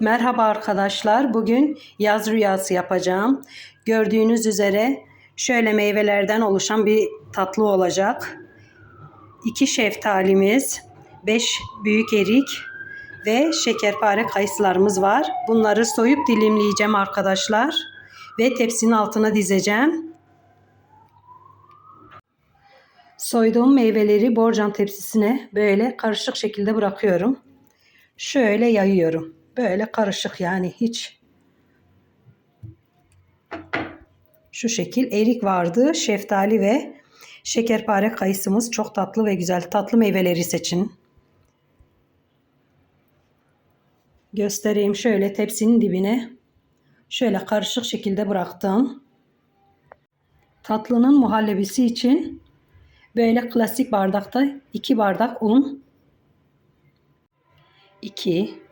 Merhaba arkadaşlar. Bugün yaz rüyası yapacağım. Gördüğünüz üzere şöyle meyvelerden oluşan bir tatlı olacak. 2 şeftalimiz, 5 büyük erik ve şekerpare kayısılarımız var. Bunları soyup dilimleyeceğim arkadaşlar ve tepsinin altına dizeceğim. Soyduğum meyveleri borcam tepsisine böyle karışık şekilde bırakıyorum. Şöyle yayıyorum. Böyle karışık yani hiç. Şu şekil erik vardı, şeftali ve şekerpare kayısımız çok tatlı ve güzel. Tatlı meyveleri seçin. Göstereyim şöyle tepsinin dibine. Şöyle karışık şekilde bıraktım. Tatlının muhallebisi için böyle klasik bardakta 2 bardak un 2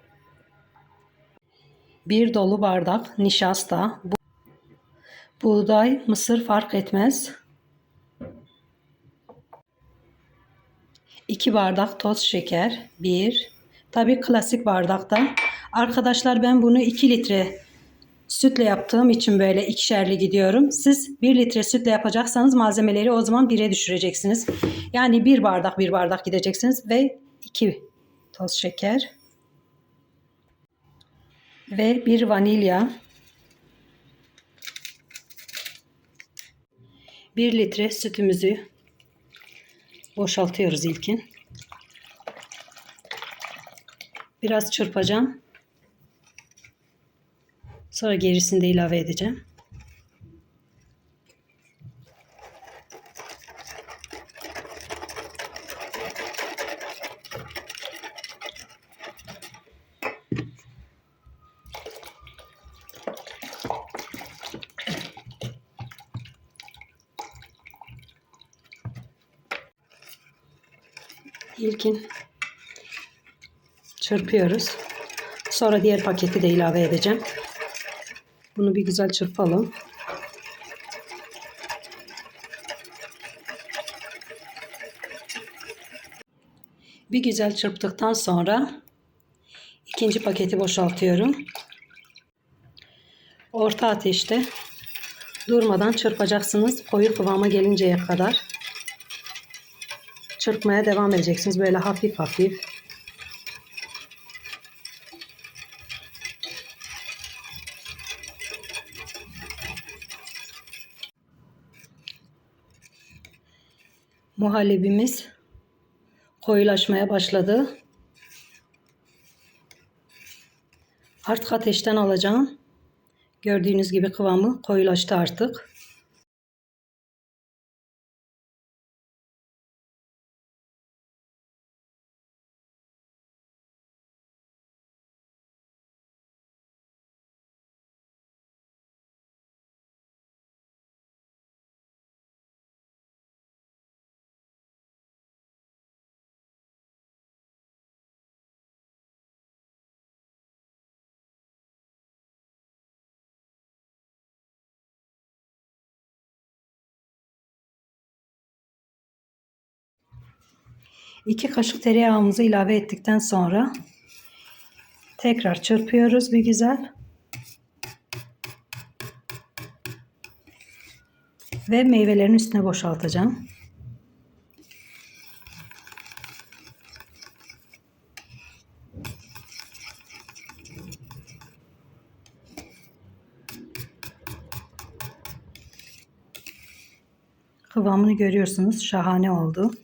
bir dolu bardak nişasta, bu- buğday, mısır fark etmez. 2 bardak toz şeker, 1. Tabii klasik bardakta. Arkadaşlar ben bunu 2 litre sütle yaptığım için böyle ikişerli gidiyorum. Siz 1 litre sütle yapacaksanız malzemeleri o zaman 1'e düşüreceksiniz. Yani 1 bardak 1 bardak gideceksiniz ve 2 toz şeker ve bir vanilya. 1 litre sütümüzü boşaltıyoruz ilkin. Biraz çırpacağım. Sonra gerisini de ilave edeceğim. İlkin çırpıyoruz. Sonra diğer paketi de ilave edeceğim. Bunu bir güzel çırpalım. Bir güzel çırptıktan sonra ikinci paketi boşaltıyorum. Orta ateşte durmadan çırpacaksınız koyu kıvama gelinceye kadar. Çırpmaya devam edeceksiniz böyle hafif hafif. Muhallebimiz koyulaşmaya başladı. Artık ateşten alacağım. Gördüğünüz gibi kıvamı koyulaştı artık. İki kaşık tereyağımızı ilave ettikten sonra tekrar çırpıyoruz bir güzel. Ve meyvelerin üstüne boşaltacağım. Kıvamını görüyorsunuz. Şahane oldu.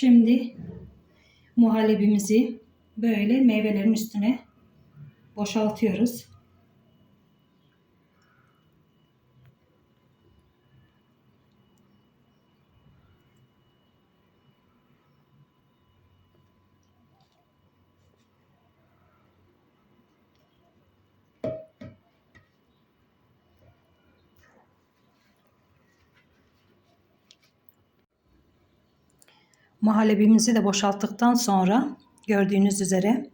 Şimdi muhallebimizi böyle meyvelerin üstüne boşaltıyoruz. Muhallebimizi de boşalttıktan sonra gördüğünüz üzere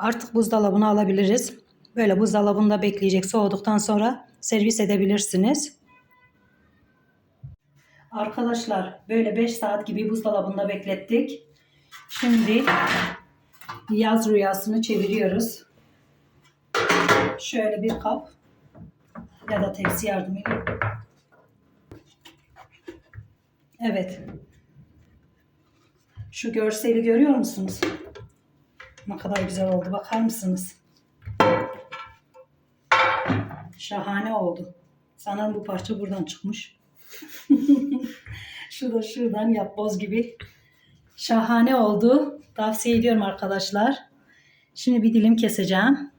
Artık buzdolabına alabiliriz. Böyle buzdolabında bekleyecek. Soğuduktan sonra servis edebilirsiniz. Arkadaşlar böyle 5 saat gibi buzdolabında beklettik. Şimdi yaz rüyasını çeviriyoruz. Şöyle bir kap ya da tepsi yardımıyla. Evet. Şu görseli görüyor musunuz? Ne kadar güzel oldu. Bakar mısınız? Şahane oldu. Sanırım bu parça buradan çıkmış. Şu da şuradan yapboz gibi. Şahane oldu. Tavsiye ediyorum arkadaşlar. Şimdi bir dilim keseceğim.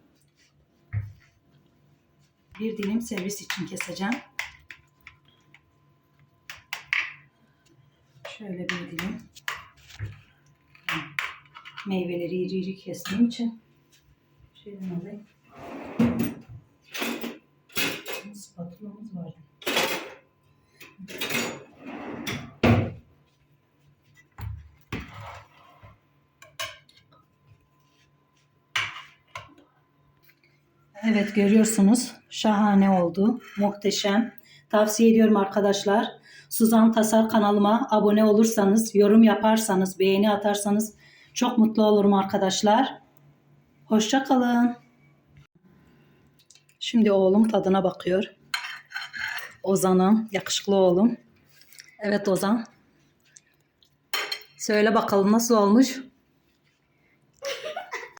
Bir dilim servis için keseceğim. Şöyle bir dilim. Meyveleri iri iri kestiğim için. Şöyle alayım. Spatulamız var. Evet görüyorsunuz şahane oldu. Muhteşem. Tavsiye ediyorum arkadaşlar. Suzan Tasar kanalıma abone olursanız, yorum yaparsanız, beğeni atarsanız çok mutlu olurum arkadaşlar. Hoşça kalın. Şimdi oğlum tadına bakıyor. Ozan'ım, yakışıklı oğlum. Evet Ozan. Söyle bakalım nasıl olmuş?